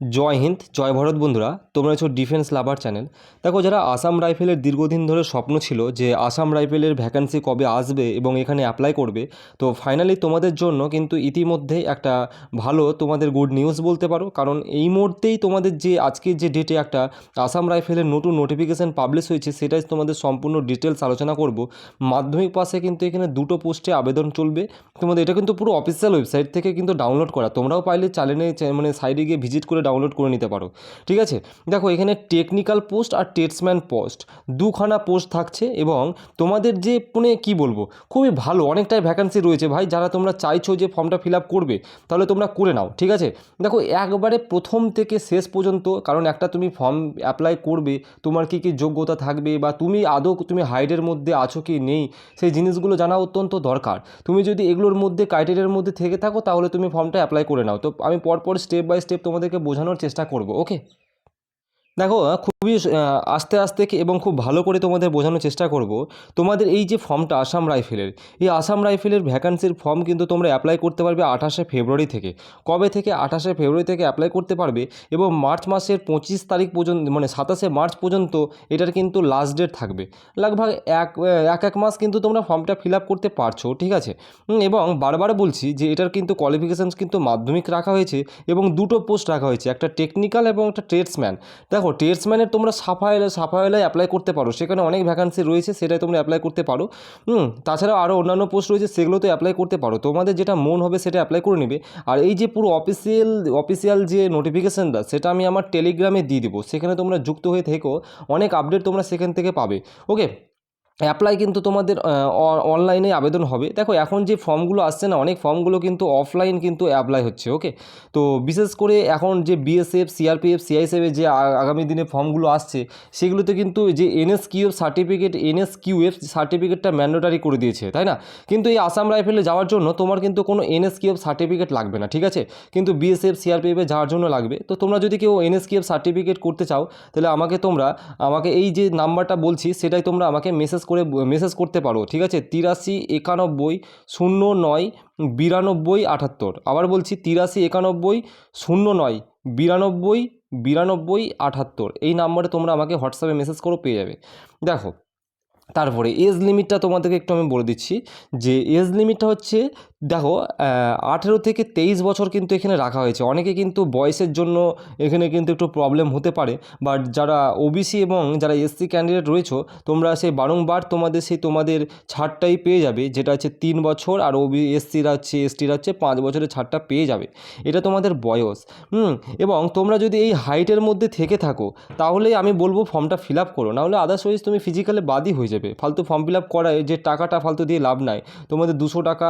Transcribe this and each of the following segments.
জয় হিন্দ, জয় ভারত বন্ধুরা, তোমরা হচ্ছে ডিফেন্স লাভার চ্যানেল দেখো, যারা আসাম রাইফেলের দীর্ঘদিন ধরে স্বপ্ন ছিল যে আসাম রাইফেলের ভ্যাকান্সি কবে আসবে এবং এখানে অ্যাপ্লাই করবে, তো ফাইনালি তোমাদের জন্য কিন্তু ইতিমধ্যেই একটা ভালো তোমাদের গুড নিউজ বলতে পারো। কারণ এই মুহূর্তেই তোমাদের যে আজকের যে ডেটে একটা আসাম রাইফেলের নতুন নোটিফিকেশান পাবলিশ হয়েছে, সেটাই তোমাদের সম্পূর্ণ ডিটেলস আলোচনা করব। মাধ্যমিক পাশে কিন্তু এখানে দুটো পোস্টে আবেদন চলবে। তোমাদের এটা কিন্তু পুরো অফিসিয়াল ওয়েবসাইট থেকে কিন্তু ডাউনলোড করা। তোমরাও পাইলে চ্যানেলে মানে সাইডে গিয়ে ভিজিট করে ডাউনলোড করে নিতে পারো। ঠিক আছে? দেখো, এখানে টেকনিক্যাল পোস্ট আর টেটসম্যান পোস্ট দুখানা পোস্ট থাকছে এবং তোমাদের যে মানে কী বলব, খুবই ভালো, অনেকটাই ভ্যাকান্সি রয়েছে ভাই। যারা তোমরা চাইছো যে ফর্মটা ফিল আপ করবে, তাহলে তোমরা করে নাও। ঠিক আছে? দেখো, একবারে প্রথম থেকে শেষ পর্যন্ত, কারণ একটা তুমি ফর্ম অ্যাপ্লাই করবে, তোমার কী কী যোগ্যতা থাকবে বা তুমি আদৌ তুমি হাইডের মধ্যে আছো কি নেই, সেই জিনিসগুলো জানা অত্যন্ত দরকার। তুমি যদি এগুলোর মধ্যে ক্রাইটেরিয়ার মধ্যে থেকে থাকো, তাহলে তুমি ফর্মটা অ্যাপ্লাই করে নাও। তো আমি পরপর স্টেপ বাই স্টেপ তোমাদেরকে বোঝানোর চেষ্টা করব। ওকে দেখো খুবই আস্তে আস্তে এবং খুব ভালো করে তোমাদের বোঝানোর চেষ্টা করব। তোমাদের এই যে ফর্মটা আসাম রাইফেলের, এই আসাম রাইফেলের ভ্যাকান্সির ফর্ম কিন্তু তোমরা অ্যাপ্লাই করতে পারবে আঠাশে ফেব্রুয়ারি থেকে। কবে থেকে? আঠাশে ফেব্রুয়ারি থেকে অ্যাপ্লাই করতে পারবে এবং মার্চ মাসের পঁচিশ তারিখ পর্যন্ত মানে সাতাশে মার্চ পর্যন্ত এটার কিন্তু লাস্ট ডেট থাকবে। লাগভাগ এক এক এক মাস কিন্তু তোমরা ফর্মটা ফিল আপ করতে পারছ, ঠিক আছে? এবং বারবার বলছি যে এটার কিন্তু কোয়ালিফিকেশানস কিন্তু মাধ্যমিক রাখা হয়েছে এবং দুটো পোস্ট রাখা হয়েছে, একটা টেকনিক্যাল এবং একটা ট্রেডসম্যান দেখো ট্রেডসম্যানের তোমরা সাফাইলে সাফাইলায় অ্যাপ্লাই করতে পারো। সেখানে অনেক ভ্যাকান্সি রয়েছে, সেটাই তোমরা অ্যাপ্লাই করতে পারো। হুম, তাছাড়াও আরও অন্যান্য পোস্ট রয়েছে সেগুলো তো অ্যাপ্লাই করতে পারো। তোমাদের যেটা মন হবে সেটা অ্যাপ্লাই করে নেবে। আর এই যে পুরো অফিসিয়াল অফিসিয়াল যে নোটিফিকেশানটা সেটা আমি আমার টেলিগ্রামে দিয়ে দেবো। সেখানে তোমরা যুক্ত হয়ে থেকেও অনেক আপডেট তোমরা সেখান থেকে পাবে। ওকে অ্যাপ্লাই কিন্তু তোমাদের অনলাইনে আবেদন হবে। দেখো, এখন যে ফর্মগুলো আসছে না, অনেক ফর্মগুলো কিন্তু অফলাইন কিন্তু অ্যাপ্লাই হচ্ছে ওকে তো বিশেষ করে এখন যে বিএসএফ সিআরপিএফ সিআইএসএফের যে আগামী দিনে ফর্মগুলো আসছে, সেগুলোতে কিন্তু যে এনএসকিউএফ সার্টিফিকেট এনএসকিউএফ সার্টিফিকেটটা ম্যান্ডেটারি করে দিয়েছে, তাই না? কিন্তু এই আসাম রাইফেলে যাওয়ার জন্য তোমার কিন্তু কোনো এনএসকিউএফ সার্টিফিকেট লাগবে না, ঠিক আছে? কিন্তু বিএসএফ সিআরপিএফে যাওয়ার জন্য লাগবে। তো তোমরা যদি কেউ এনএসকিউএফ সার্টিফিকেট করতে চাও, তাহলে আমাকে তোমরা, আমাকে এই যে নাম্বারটা বলছি, সেটাই তোমরা আমাকে মেসেজ করে মেসেজ করতে পারো, ঠিক আছে? তিরাশি একানব্বই শূন্য নয় বিরানব্বই আটাত্তর। আবার বলছি, তিরাশি একানব্বই শূন্য নয় বিরানব্বই বিরানব্বই আটাত্তর। এই নাম্বারে তোমরা আমাকে হোয়াটসঅ্যাপে মেসেজ করো, পেয়ে যাবে। দেখো, তারপরে এজ লিমিটটা তোমাদেরকে একটু আমি বলে দিচ্ছি, যে এজ লিমিটটা হচ্ছে দেখো আঠেরো থেকে তেইশ বছর কিন্তু এখানে রাখা হয়েছে। অনেকে কিন্তু বয়সের জন্য এখানে কিন্তু একটু প্রবলেম হতে পারে। বাট যারা ওবিসি এবং যারা এসসি ক্যান্ডিডেট রয়েছো, তোমরা সেই বারংবার তোমাদের সেই তোমাদের ছাড়টাই পেয়ে যাবে। যেটা হচ্ছে তিন বছর আর ওবি এসসিরা হচ্ছে এসটিরা হচ্ছে পাঁচ বছরের ছাড়টা পেয়ে যাবে। এটা তোমাদের বয়স। হুম, এবং তোমরা যদি এই হাইটের মধ্যে থেকে থাকো তাহলে আমি বলব ফর্মটা ফিল আপ করো। নাহলে আদার্স ওয়াইজ তুমি ফিজিক্যালে বাদই হয়ে যাবে। ফালতু ফর্ম ফিল আপ করায় যে টাকাটা ফালতু দিয়ে লাভ নাই। তোমাদের দুশো টাকা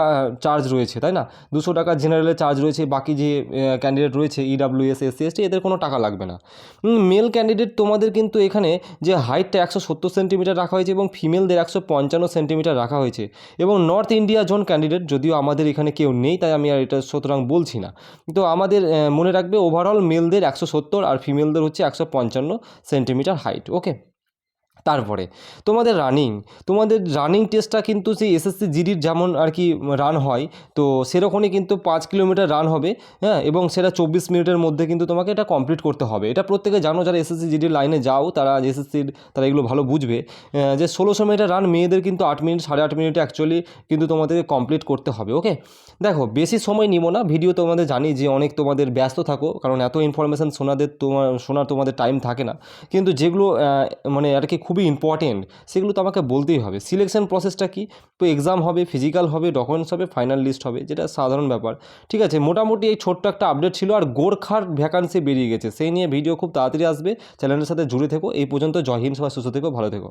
চার্জ রয়েছে, তাই না? দুশো টাকা জেনারেলের চার্জ রয়েছে, বাকি যে ক্যান্ডিডেট রয়েছে ইডাব্লিউএস এসসি এসটি এদের কোনো টাকা লাগবে না। মেল ক্যান্ডিডেট তোমাদের কিন্তু এখানে যে হাইটটা একশো সত্তর সেন্টিমিটার রাখা হয়েছে এবং ফিমেলদের একশো পঞ্চান্ন সেন্টিমিটার রাখা হয়েছে এবং নর্থ ইন্ডিয়া জোন ক্যান্ডিডেট যদিও আমাদের এখানে কেউ নেই, তাই আমি আর এটা সুতরাং বলছি না। তো আমাদের মনে রাখবে ওভারঅল মেলদের একশো সত্তর আর ফিমেলদের হচ্ছে একশো পঞ্চান্ন সেন্টিমিটার হাইট ওকে তারপরে, তোমাদের রানিং তোমাদের রানিং টেস্টটা কিন্তু সেই এসএসসি জিডির যেমন আর কি রান হয়, তো সেরকমই কিন্তু পাঁচ কিলোমিটার রান হবে হ্যাঁ? এবং সেটা চব্বিশ মিনিটের মধ্যে কিন্তু তোমাকে এটা কমপ্লিট করতে হবে। এটা প্রত্যেকে জানো, যারা এসএসসি জিডির লাইনে যাও, তারা এসএসসির তারা এগুলো ভালো বুঝবে যে ষোলোশো মিটার রান মেয়েদের কিন্তু আট মিনিট, সাড়ে আট মিনিটে অ্যাকচুয়ালি কিন্তু তোমাদেরকে কমপ্লিট করতে হবে ওকে দেখো, বেশি সময় নিব না ভিডিও তোমাদের জানি যে অনেক তোমাদের ব্যস্ত থাকো, কারণ এত ইনফরমেশান শোনাদের তোমার, শোনার তোমাদের টাইম থাকে না। কিন্তু যেগুলো মানে আর কি খুবই ইম্পর্টেন্ট সেগুলো তো আমাকে বলতেই হবে। সিলেকশন প্রসেসটা কি? তো এক্সাম হবে ফিজিক্যাল হবে ডকুমেন্টস হবে ফাইনাল লিস্ট হবে, যেটা সাধারণ ব্যাপার। ঠিক আছে, মোটামুটি এই ছোট্ট একটা আপডেট ছিল আর গোর্খার ভ্যাকান্সি বেরিয়ে গেছে। সেই নিয়ে ভিডিও খুব তাড়াতাড়ি আসবে। চ্যানেলের সাথে জুড়ে থেকো। এই পর্যন্ত জয় হিন্দ, সবাই সুস্থ থেকো, ভালো থেকো।